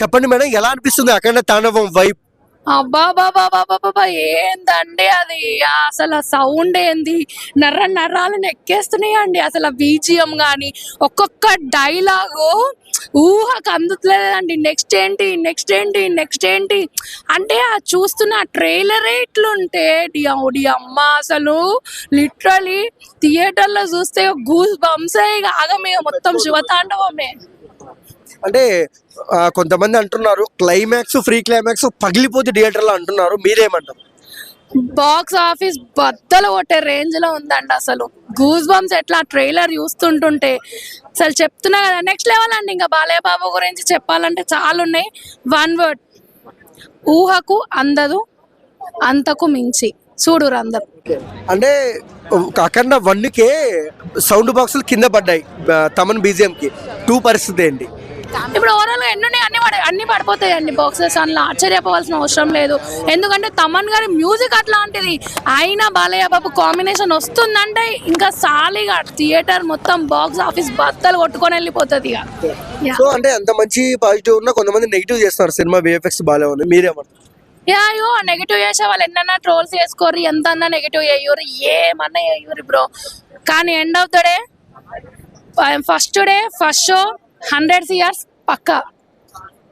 చెప్పండి మేడం ఎలా అనిపిస్తుంది అఖండ తాండవం వైబ్ అబ్బా బాబా బాబా బాబా ఏందండి అది? అసలు సౌండ్ ఏంది? నర్ర నర్రాలను ఎక్కేస్తున్నాయండి అసలు బీజిఎం గాని ఒక్కొక్క డైలాగు ఊహకు అందుతలేదండి. నెక్స్ట్ ఏంటి? నెక్స్ట్ ఏంటి? నెక్స్ట్ ఏంటి? అంటే ఆ చూస్తున్న ట్రైలర్ ఇట్లుంటే డి అమ్మ అసలు లిటరలీ థియేటర్లో చూస్తే గూస్ బంసే ఆగమే మొత్తం శివతాండవమే. అంటే కొంతమంది అంటున్నారు క్లైమాక్స్ ఫ్రీ క్లైమాక్స్ పగిలిపోతే థియేటర్లో అంటున్నారు మీరేమంటారు? బాక్స్ ఆఫీస్ బద్దలు కొట్టే రేంజ్లో ఉందండి అసలు. గూస్ బంప్స్ ఎట్లా ట్రైలర్ చూస్తుంటుంటే. అసలు చెప్తున్నా కదా నెక్స్ట్ లెవెల్ అండి ఇంకా బాలయ్య బాబు గురించి చెప్పాలంటే చాలా ఉన్నాయి వన్ వర్డ్ ఊహకు అందదు అంతకు మించి. చూడురు అందరు అంటే అఖండ వన్ కే సౌండ్ బాక్సులు కింద పడ్డాయి తమన్ బీజిఎం కి టూ పరిస్థితి ఏంటి? ఇప్పుడు ఓవరాల్గా ఎన్ని అన్ని పడ అన్ని పడిపోతాయండి బాక్సెస్ అందులో ఆశ్చర్యపోవాల్సిన అవసరం లేదు. ఎందుకంటే తమన్ గారి మ్యూజిక్ అట్లాంటిది. అయినా బాలయ్య బాబు కాంబినేషన్ వస్తుందంటే ఇంకా సాలిగా థియేటర్ మొత్తం బాక్స్ ఆఫీస్ బద్దలు కొట్టుకొని వెళ్ళిపోతుంది ఇక. సో అంటే ఎంత మంచి పాజిటివ్ ఉన్నా కొంతమంది నెగిటివ్ చేస్తున్నారు. సినిమా విఎఫ్ఎక్స్ బాగాలే ఉంది మీరేమంటారు? యా అయ్యో నెగిటివ్ చేసే వాళ్ళు ఎన్నన్నా ట్రోల్స్ చేసుకోరు ఎంత అన్నా నెగిటివ్ చేయరు ఏమన్నా చేయరు బ్రో కానీ end of the day first day first show hundred years Pakka.